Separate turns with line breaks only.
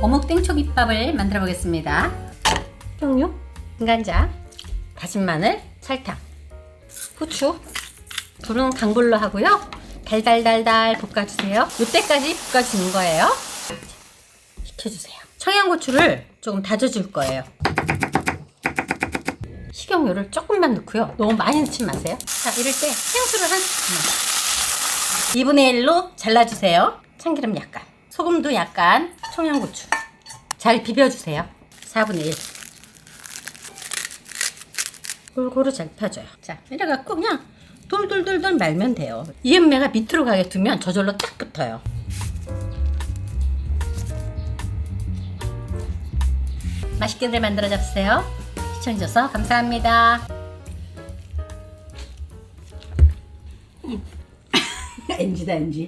어묵 땡초김밥을 만들어 보겠습니다. 식용유, 간장, 다진 마늘, 설탕, 후추, 불은 강불로 하고요. 달달달달 볶아주세요. 이때까지 볶아주는 거예요. 식혀주세요. 청양고추를 조금 다져줄 거예요. 식용유를 조금만 넣고요. 너무 많이 넣지 마세요. 자, 이럴 때 생수를 한 스푼만. 2분의 1로 잘라주세요. 참기름 약간. 소금도 약간. 청양고추. 잘 비벼주세요. 4분의 1. 골고루 잘 펴줘요. 자, 이래갖고 그냥 돌돌돌돌 말면 돼요. 이음매가 밑으로 가게 두면 저절로 딱 붙어요. 맛있게들 만들어 잡으세요. 시청해주셔서 감사합니다.
NG다 NG